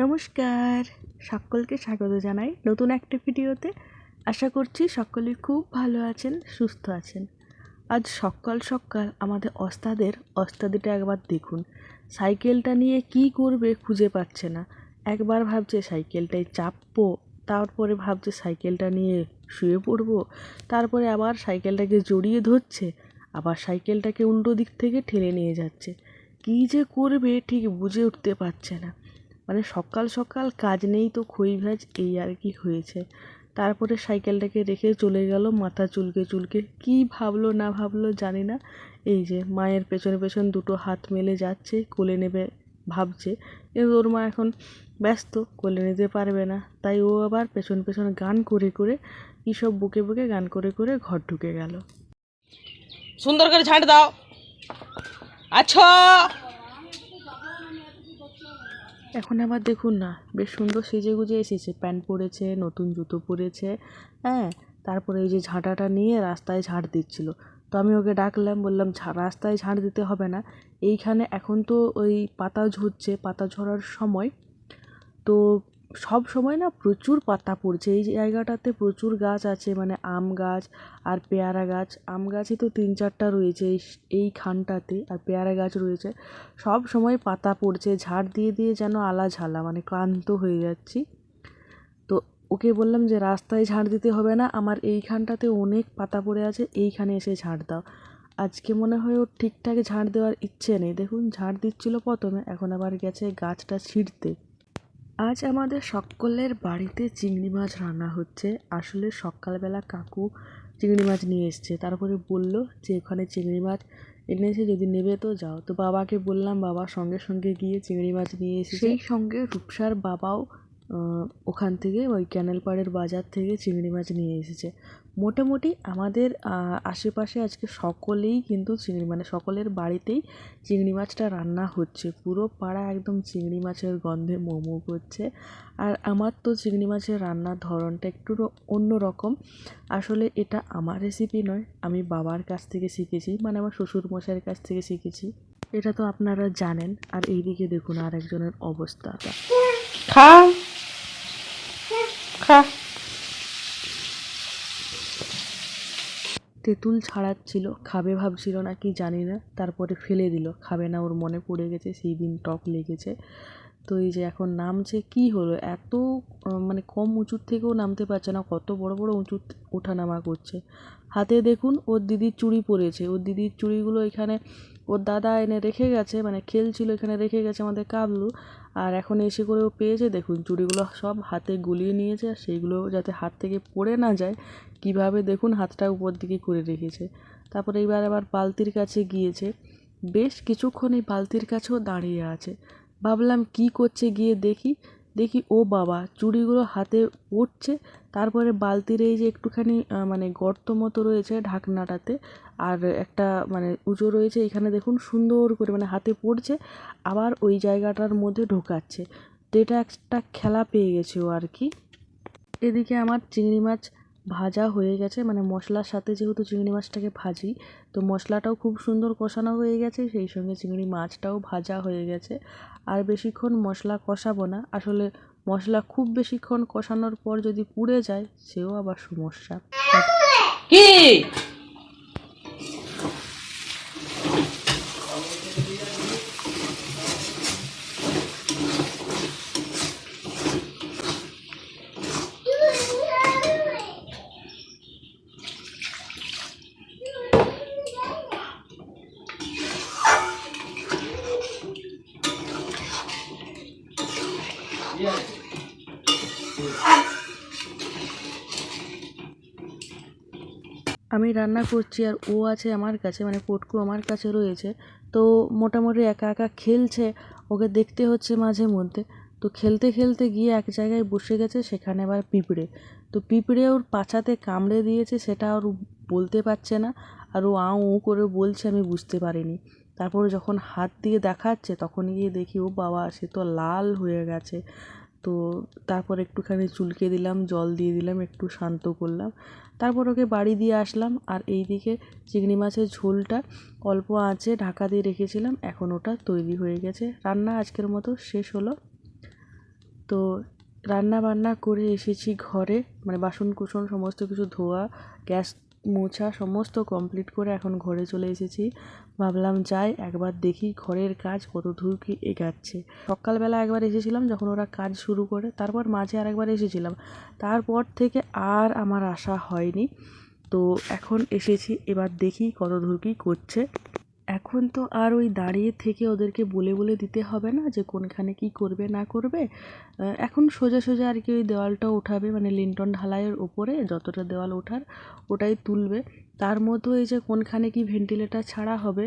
নমস্কার। সকলকে স্বাগত জানাই নতুন একটা ভিডিওতে। আশা করছি সকলে খুব ভালো আছেন, সুস্থ আছেন। আজ সকাল সকাল আমাদের অস্তাদের অস্তাদিটা একবার দেখুন। সাইকেলটা নিয়ে কি করবে খুঁজে পাচ্ছে না। একবার ভাবছে সাইকেলটায় চাপবো, তারপরে ভাবছে সাইকেলটা নিয়ে শুয়ে পড়ব, তারপরে আবার সাইকেলটাকে জড়িয়ে ধরছে, আবার সাইকেলটাকে উল্টো দিক থেকে ঠেলে নিয়ে যাচ্ছে। কী যে করবে ঠিক বুঝে উঠতে পারছে না। মানে সকাল সকাল কাজ নেই তো খই ভাজ, এই আর কি হয়েছে। তারপরে সাইকেলটাকে রেখে চলে গেল মাথা চুলকে চুলকে। কি ভাবলো না ভাবলো জানি না। এই যে মায়ের পেছনে পেছন দুটো হাত মেলে যাচ্ছে, কোলে নেবে ভাবছে। কিন্তু ওর মা এখন ব্যস্ত, কোলে নিতে পারবে না। তাই ও আবার পেছন পেছন গান করে করে কী সব বুকে বুকে গান করে করে ঘর ঢুকে গেল। সুন্দর করে ঝাঁট দাও। আচ্ছা এখন আবার দেখুন না, বেশ সুন্দর সেজে গুজে এসেছে। প্যান্ট পরেছে, নতুন জুতো পরেছে হ্যাঁ? তারপরে ওই যে ঝাঁটাটা নিয়ে রাস্তায় ঝাঁট দিচ্ছিল। তো আমি ওকে ডাকলাম, বললাম, "ঝা- রাস্তায় ঝাঁট দিতে হবে না। এইখানে এখন তো ওই পাতা ঝরছে, পাতা ঝরার সময়। তো সব সময় না প্রচুর পাতা পড়ছে। এই জায়গাটাতে প্রচুর গাছ আছে মানে আম গাছ আর পেয়ারা গাছ। আম গাছই তো তিন চারটা রয়েছে এই এইখানটাতে আর পেয়ারা গাছ রয়েছে। সব সময় পাতা পড়ছে, ঝাড় দিয়ে দিয়ে যেন আলা ঝালা মানে ক্লান্ত হয়ে যাচ্ছি। তো ওকে বললাম যে, রাস্তায় ঝাড় দিতে হবে না, আমার এইখানটাতে অনেক পাতা পড়ে আছে, এইখানে এসে ঝাড় দাও। আজকে মনে হয় ওর ঠিকঠাক ঝাড় দেওয়ার ইচ্ছে নেই। দেখুন, ঝাড় দিচ্ছিল প্রথমে, এখন আবার গেছে গাছটা ছিঁড়তে। আজ আমাদের সকলের বাড়িতে চিংড়ি মাছ রান্না হচ্ছে। আসলে সকালবেলা কাকু চিংড়ি মাছ নিয়ে এসছে। তারপরে বলল যে ওখানে চিংড়ি মাছ এনেছে যদি নেবে তো যাও। তো বাবাকে বললাম, বাবা সঙ্গে সঙ্গে গিয়ে চিংড়ি মাছ নিয়ে এসেছে। সেই সঙ্গে রূপসার বাবাও ওখান থেকে ওই ক্যানেল পাড়ের বাজার থেকে চিংড়ি মাছ নিয়ে এসেছে। মোটামুটি আমাদের আশেপাশে আজকে সকলেই কিন্তু চিংড়ি মানে সকলের বাড়িতেই চিংড়ি মাছটা রান্না হচ্ছে। পুরো পাড়া একদম চিংড়ি মাছের গন্ধে মোমো করছে। আর আমার তো চিংড়ি মাছের রান্নার ধরনটা একটু অন্য রকম। আসলে এটা আমার রেসিপি নয়, আমি বাবার কাছ থেকে শিখেছি মানে আমার শ্বশুর মশাইয়ের কাছ থেকে শিখেছি। এটা তো আপনারা জানেন। আর এইদিকে দেখুন আর একজনের অবস্থাটা। খা খা তেঁতুল ছাড়াচ্ছিল, খাবে ভাবছিল না কি জানি না, তারপরে ফেলে দিল। খাবে না ওর মনে পড়ে গেছে, সেই দিন টক লেগেছে। তো এই যে এখন নামছে, কি হলো? এত মানে কম উঁচুর থেকেও নামতে পারছে না, কত বড় বড় উঁচু ওঠানামা করছে। হাতে দেখুন, ওর দিদির চুড়ি পরেছে। ওর দিদির চুড়িগুলো এখানে ওর দাদা এনে রেখে গেছে মানে খেলছিল এখানে রেখে গেছে আমাদের কাবলু। আর এখন এসে করে ও পেয়েছে, দেখুন চুড়িগুলো সব হাতে গুলিয়ে নিয়েছে, আর সেইগুলো যাতে হাত থেকে পড়ে না যায়, কীভাবে দেখুন হাতটা উপর দিকে করে রেখেছে। তারপরে এইবার আবার বালতির কাছে গিয়েছে। বেশ কিছুক্ষণ এই বালতির কাছেও দাঁড়িয়ে আছে। ভাবলাম কি করছে গিয়ে দেখি দেখি, ও বাবা, চুড়িগুলো হাতে পড়ছে তারপরে বালতির এই যে একটুখানি মানে গর্ত মতো রয়েছে ঢাকনাটাতে, আর একটা মানে উঁচু রয়েছে, এখানে দেখুন সুন্দর করে মানে হাতে পড়ছে, আবার ওই জায়গাটার মধ্যে ঢোকাচ্ছে। তো এটা একটা খেলা পেয়ে গেছে ও আর কি। এদিকে আমার চিংড়ি মাছ ভাজা হয়ে গেছে মানে মশলার সাথে যেহেতু চিংড়ি মাছটাকে ভাজি, তো মশলাটাও খুব সুন্দর কষানো হয়ে গেছে, সেই সঙ্গে চিংড়ি মাছটাও ভাজা হয়ে গেছে। আর বেশিক্ষণ মশলা কষাবো না, আসলে মশলা খুব বেশিক্ষণ কষানোর পর যদি পুড়ে যায়, সেও আবার সমস্যা। কি? আমি রান্না করছি আর ও আছে আমার কাছে মানে পটকু আমার কাছে রয়েছে। তো মোটামুটি একা একা খেলছে, ওকে দেখতে হচ্ছে মাঝে মধ্যে। তো খেলতে খেলতে গিয়ে এক জায়গায় বসে গেছে, সেখানে আবার পিঁপড়ে। তো পিঁপড়ে ওর পাছাতে কামড়ে দিয়েছে, সেটা ওর বলতে পারছে না। আর ও আউ উ করে বলছে, আমি বুঝতে পারিনি। তারপরে যখন হাত দিয়ে দেখাচ্ছে তখন গিয়ে দেখি, ও বাবা, সে তো লাল হয়ে গেছে। তো তারপর একটুখানি চুলকে দিলাম, জল দিয়ে দিলাম, একটু শান্ত করলাম। তারপর ওকে বাড়ি দিয়ে আসলাম আর এইদিকে চিংড়ি মাছের ঝোলটা অল্প আঁচে ঢাকা দিয়ে রেখেছিলাম, এখন ওটা তৈরি হয়ে গেছে। রান্না আজকের মতো শেষ হলো। তো রান্না বান্না করে এসেছি ঘরে মানে বাসন কুসন সমস্ত কিছু ধোয়া, গ্যাস মোছা সমস্ত কমপ্লিট করে এখন ঘরে চলে এসেছি। ভাবলাম যাই, একবার দেখি ঘরের কাজ কত দূর কি এগাচ্ছে। সকালবেলা একবার এসেছিলাম যখন ওরা কাজ শুরু করে, তারপর মাঝে আর একবার এসেছিলাম। তারপর থেকে আর আমার আসা হয়নি। তো এখন এসেছি, এবার দেখি কত দূর কি করছে। এখন তো আর ওই দাঁড়িয়ে থেকে ওদেরকে বলে বলে দিতে হবে না যে কোনখানে কি করবে, না করবে। এখন সোজা সোজা আর কি ওই দেওয়ালটা ওঠাবে মানে লিন্টন ঢালাইয়ের ওপরে যতটা দেওয়াল ওঠার ওটাই তুলবে। তার মধ্যে এই যে কোনখানে কি ভেন্টিলেটার ছাড়া হবে,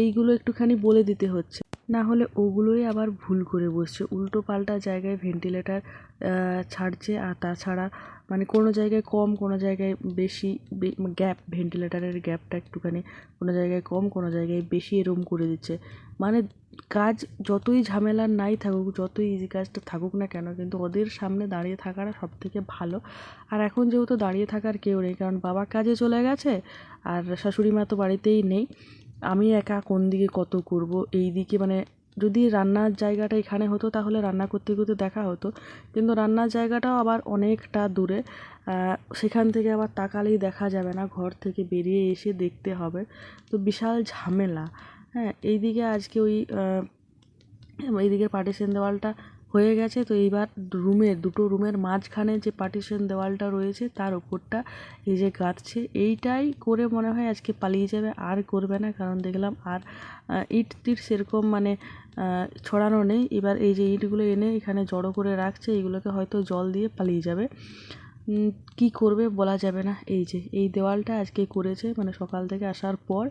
এইগুলো একটুখানি বলে দিতে হচ্ছে। না হলে ওগুলোই আবার ভুল করে বসছে। উল্টো পাল্টা জায়গায় ভেন্টিলেটার ছাড়ছে আর তাছাড়া মানে কোনো জায়গায় কম, কোনো জায়গায় বেশি গ্যাপ ভেন্টিলেটারের গ্যাপটা একটুখানি কোনো জায়গায় কম, কোনো জায়গায় বেশি এরম করে দিচ্ছে। মানে কাজ যতই ঝামেলার নাই থাকুক, যতই ইজি কাজটা থাকুক না কেন, কিন্তু ওদের সামনে দাঁড়িয়ে থাকাটা সব থেকে ভালো। আর এখন যেহেতু দাঁড়িয়ে থাকার কেউ নেই, কারণ বাবা কাজে চলে গেছে আর শাশুড়ি মা তো বাড়িতেই নেই আমি একা কোন দিকে কত করব এই দিকে মানে যদি রান্নার জায়গাটা এখানে হতো তাহলে রান্না করতে করতে দেখা হতো। কিন্তু রান্নার জায়গাটাও আবার অনেকটা দূরে। সেখান থেকে আবার তাকালেই দেখা যাবে না। ঘর থেকে বেরিয়ে এসে দেখতে হবে। তো বিশাল ঝামেলা। হ্যাঁ এইদিকে আজকে ওই এইদিকে পার্টিশন দেওয়ালটা হয়ে গেছে। তো এইবার রুমের দুটো রুমের মাঝখানে যে পার্টিশন দেওয়ালটা রয়েছে, তার ওপরটা এই যে গাঁথছে। এইটাই করে মনে হয় আজকে পালিয়ে যাবে, আর করবে না। কারণ দেখলাম আর ইট টিট সেরকম মানে ছড়ানো নেই। এবার এই যে ইটগুলো এনে এখানে জড়ো করে রাখছে এইগুলোকে হয়তো জল দিয়ে পালিয়ে যাবে। কি করবে বলা যাবে না। এই যে, এই দেওয়ালটা আজকে করেছে মানে সকাল থেকে আসার পর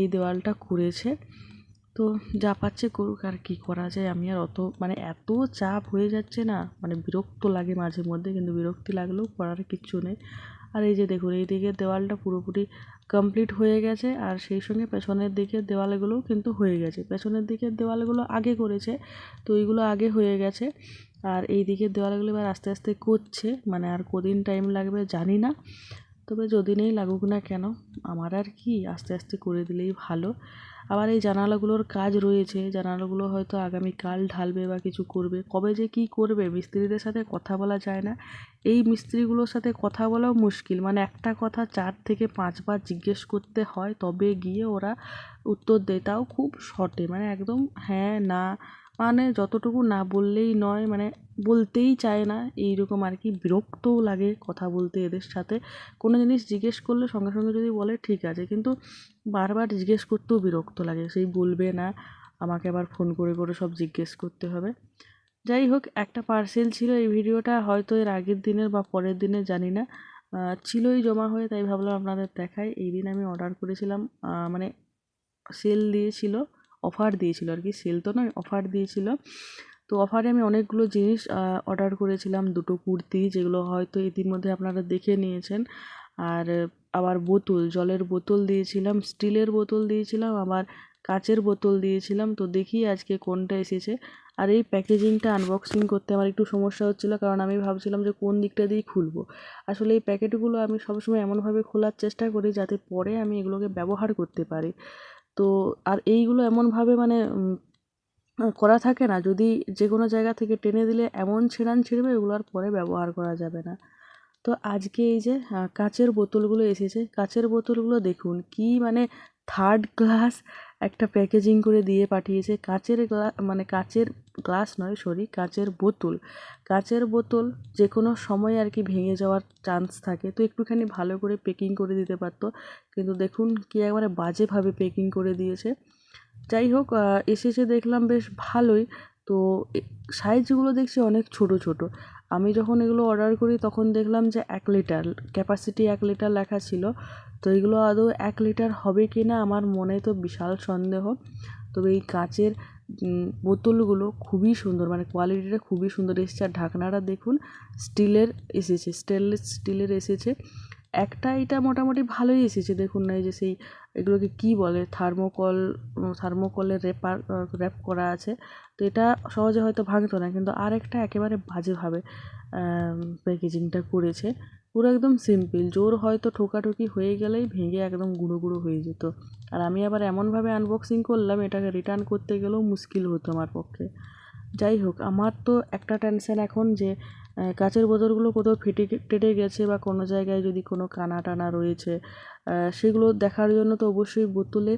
এই দেওয়ালটা করেছে। তো যা পাচ্ছে করুক আর কি করা যায়, আমি আর অত মানে এত চাপ হয়ে যাচ্ছে না মানে বিরক্ত লাগে মাঝে মধ্যে, কিন্তু বিরক্তি লাগলেও করার কিচ্ছু নেই। আর এই যে দেখুন, এই দিকের দেওয়ালটা পুরোপুরি কমপ্লিট হয়ে গেছে, আর সেই সঙ্গে পেছনের দিকের দেওয়ালগুলোও কিন্তু হয়ে গেছে। পেছনের দিকের দেওয়ালগুলো আগে করেছে, তো ওইগুলো আগে হয়ে গেছে। আর এই দিকের দেওয়ালগুলো এবার আস্তে আস্তে করছে মানে আর কদিন টাইম লাগবে জানি না। তবে যদিনেই লাগুক না কেন, আমার আর কি আস্তে আস্তে করে দিলেই ভালো। আবার এই জানালাগুলোর কাজ রয়েছে, জানালাগুলো হয়তো আগামীকাল ঢালবে বা কিছু করবে। কবে যে কী করবে, মিস্ত্রিদের সাথে কথা বলা যায় না। এই মিস্ত্রিগুলোর সাথে কথা বলাও মুশকিল। মানে একটা কথা চার থেকে পাঁচবার জিজ্ঞেস করতে হয়, তবে গিয়ে ওরা উত্তর দেয়। তাও খুব শর্টে মানে একদম হ্যাঁ না মানে যতটুকু না বললেই নয় মানে বলতেই চায় না। এই রকম আর কি বিরক্তও লাগে কথা বলতে এদের সাথে। কোনো জিনিস জিজ্ঞেস করলে সঙ্গে সঙ্গে যদি বলে, ঠিক আছে। কিন্তু বারবার জিজ্ঞেস করতেও বিরক্ত লাগে। সেই বলবে না, আমাকে আবার ফোন করে করে সব জিজ্ঞেস করতে হবে। যাই হোক, একটা পার্সেল ছিল এই ভিডিওটা। হয়তো এর আগের দিনের বা পরের দিনের, জানি না। ছিলই জমা হয়ে, তাই ভাবলাম আপনাদের দেখাই। এই দিন আমি অর্ডার করেছিলাম মানে সেল দিয়েছিল। অফার দিয়েছিল আর কি। সেল তো নয় অফার দিয়েছিল। তো অফারে আমি অনেকগুলো জিনিস অর্ডার করেছিলাম, দুটো কুর্তি যেগুলো হয়তো ইতিমধ্যে আপনারা দেখে নিয়েছেন। আর আবার বোতল, জলের বোতল দিয়েছিলাম, স্টিলের বোতল দিয়েছিলাম, আবার কাচের বোতল দিয়েছিলাম। তো দেখি আজকে কোনটা এসেছে। আর এই প্যাকেজিংটা আনবক্সিং করতে আমার একটু সমস্যা হচ্ছিল, কারণ আমি ভাবছিলাম যে কোন দিকটা দিয়ে খুলবো। আসলে এই প্যাকেটগুলো আমি সবসময় এমনভাবে খোলার চেষ্টা করি যাতে পরে আমি এগুলোকে ব্যবহার করতে পারি। তো আর এইগুলো এমনভাবে মানে করা থাকে না। যদি যে কোনো জায়গা থেকে টেনে দিলে এমন ছিঁড়ান ছিঁড়বে, এগুলো আর পরে ব্যবহার করা যাবে না। তো আজকে এই যে কাচের বোতলগুলো এসেছে। কাচের বোতলগুলো দেখুন, কি মানে থার্ড গ্লাস একটা প্যাকেজিং করে দিয়ে পাঠিয়েছে। কাঁচের গ্লা মানে কাঁচের গ্লাস নয় সরি কাঁচের বোতল। কাচের বোতল যে কোনো সময় আর কি ভেঙে যাওয়ার চান্স থাকে। তো একটুখানি ভালো করে পেকিং করে দিতে পারতো। কিন্তু দেখুন কি একবারে বাজেভাবে পেকিং করে দিয়েছে। যাই হোক এসেছে দেখলাম বেশ ভালোই। তো সাইজগুলো দেখছি অনেক ছোট ছোট। আমি যখন এগুলো অর্ডার করি তখন দেখলাম যে এক লিটার ক্যাপাসিটি এক লিটার লেখা ছিল। তো এগুলো আদৌ এক লিটার হবে কি না আমার মনে তো বিশাল সন্দেহ। তবে এই কাচের বোতলগুলো খুবই সুন্দর মানে কোয়ালিটিটা খুবই সুন্দর এসেছে। আর ঢাকনাটা দেখুন, স্টিলের এসেছে স্টেনলেস স্টিলের এসেছে। একটা এটা মোটামুটি ভালোই এসেছে। দেখুন না, এই যে সেই এগুলোকে কি বলে থার্মোকল থার্মোকলের র্যাপার র্যাপ করা আছে। তো এটা সহজে হয়তো ভাঙতো না, কিন্তু আরেকটা একেবারে বাজেভাবে প্যাকেজিংটা করেছে। পুরো একদম সিম্পল জোর হয়তো ঠোকাঠুকি হয়ে গেলেই ভেঙে একদম গুঁড়ো গুঁড়ো হয়ে যেত। আর আমি আবার এমনভাবে আনবক্সিং করলাম, এটাকে রিটার্ন করতে গেলেও মুশকিল হতো আমার পক্ষে। যাই হোক, আমার তো একটা টেনশন এখন যে কাচের বোতলগুলো কোথাও ফেটে টেটে গেছে বা কোনো জায়গায় যদি কোনো কানা টানা রয়েছে সেগুলো দেখার জন্য তো অবশ্যই বোতলে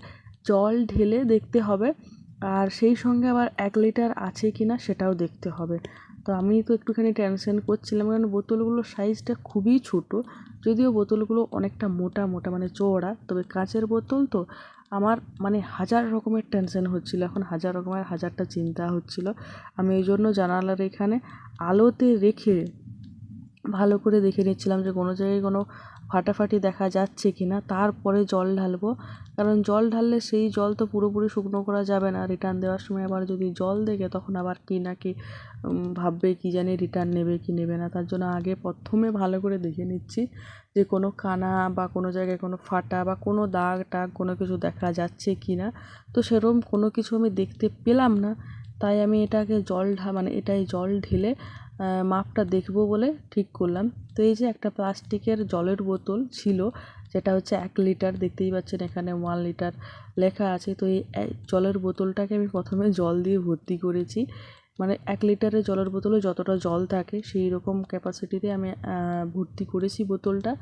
জল ঢেলে দেখতে হবে। আর সেই সঙ্গে আবার এক লিটার আছে কি না সেটাও দেখতে হবে। তো আমি তো একটুখানি টেনশন করছিলাম কারণ বোতলগুলোর সাইজটা খুবই ছোট। যদিও বোতলগুলো অনেকটা মোটা মোটা মানে চওড়া, তবে কাঁচের বোতল তো আমার মানে হাজার রকমের টেনশন হচ্ছিল। এখন হাজার রকমের হাজারটা চিন্তা হচ্ছিল। আমি ওই জন্য জানালার এখানে আলোতে রেখে ভালো করে দেখে নিচ্ছিলাম যে কোনো জায়গায় কোনো ফাটাফাটি দেখা যাচ্ছে কি না তারপরে জল ঢালবো। কারণ জল ঢাললে সেই জল তো পুরোপুরি শুকনো করা যাবে না। রিটার্ন দেওয়ার সময় আবার যদি জল দেখে, তখন আবার কি না কি ভাববে কি জানি রিটার্ন নেবে কি নেবে না। তার জন্য আগে প্রথমে ভালো করে দেখে নিচ্ছি যে কোনো কানা বা কোনো জায়গায় কোনো ফাটা বা কোনো দাগ টাগ কোনো কিছু দেখা যাচ্ছে কি না তো সেরকম কোনো কিছু আমি দেখতে পেলাম না। তাই আমি এটাকে জল ঢা মানে এটাই জল ঢেলে মাপটা দেখব বলে ঠিক করলাম। তো এই যে একটা প্লাস্টিকের জলের বোতল ছিল, যেটা হচ্ছে এক লিটার, দেখতেই পাচ্ছেন এখানে ওয়ান লিটার লেখা আছে। তো এই এই জলের বোতলটাকে আমি প্রথমে জল দিয়ে ভর্তি করেছি। মানে এক লিটারের জলের বোতলে যতটা জল থাকে, সেই রকম ক্যাপাসিটিতে আমি ভর্তি করেছি বোতলটা।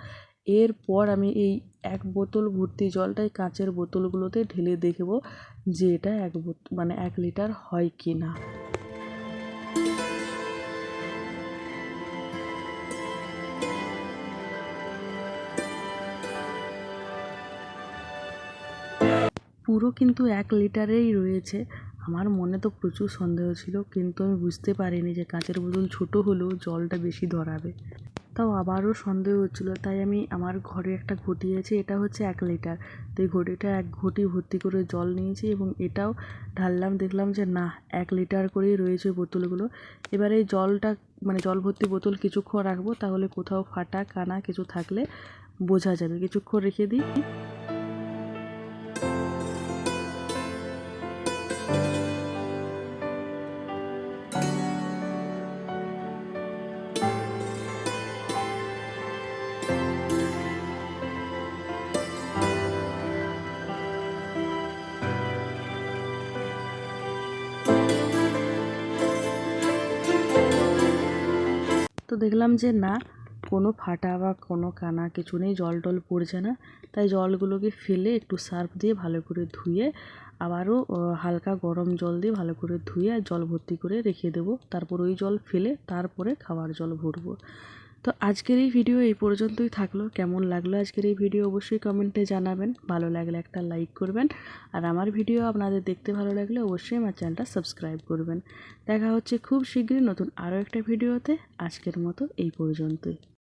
এরপর আমি এই এক বোতল ভর্তি জলটাই কাঁচের বোতলগুলোতে ঢেলে দেখব যে এটা এক মানে এক লিটার হয় কি না। পুরো কিন্তু এক লিটারেই রয়েছে। আমার মনে তো প্রচুর সন্দেহ ছিল, কিন্তু আমি বুঝতে পারিনি যে কাঁচের বোতল ছোটো হলেও জলটা বেশি ধরাবে। তাও আবারও সন্দেহ হচ্ছিল, তাই আমি আমার ঘরে একটা ঘটি আছে, এটা হচ্ছে এক লিটার। তো এই ঘটিটা এক ঘটি ভর্তি করে জল নিয়েছি এবং এটাও ঢাললাম, দেখলাম যে না, এক লিটার করেই রয়েছে বোতলগুলো। এবার এই জলটা মানে জল ভর্তি বোতল কিছুক্ষণ রাখব, তাহলে কোথাও ফাটা, কানা কিছু থাকলে বোঝা যাবে। কিছুক্ষণ রেখে দিই। দেখলাম যে না, কোনো ফাটা বা কোনো কানা কিছু নেই, জল টল পড়ছে না। তাই জলগুলোকে ফেলে একটু সার্ফ দিয়ে ভালো করে ধুয়ে আবারও হালকা গরম জল দিয়ে ভালো করে ধুয়ে আর জল ভর্তি করে রেখে দেবো। তারপর ওই জল ফেলে তারপরে খাওয়ার জল ভরবো। তো আজকের এই ভিডিও এই পর্যন্তই থাকল। কেমন লাগল আজকের এই ভিডিও অবশ্যই কমেন্টে জানাবেন। ভালো লাগলে একটা লাইক করবেন। আর আমার ভিডিও আপনাদের দেখতে ভালো লাগলে অবশ্যই আমার চ্যানেলটা সাবস্ক্রাইব করবেন। দেখা হচ্ছে খুব শীঘ্রই নতুন আরও একটা ভিডিওতে আজকের মতো এই পর্যন্তই।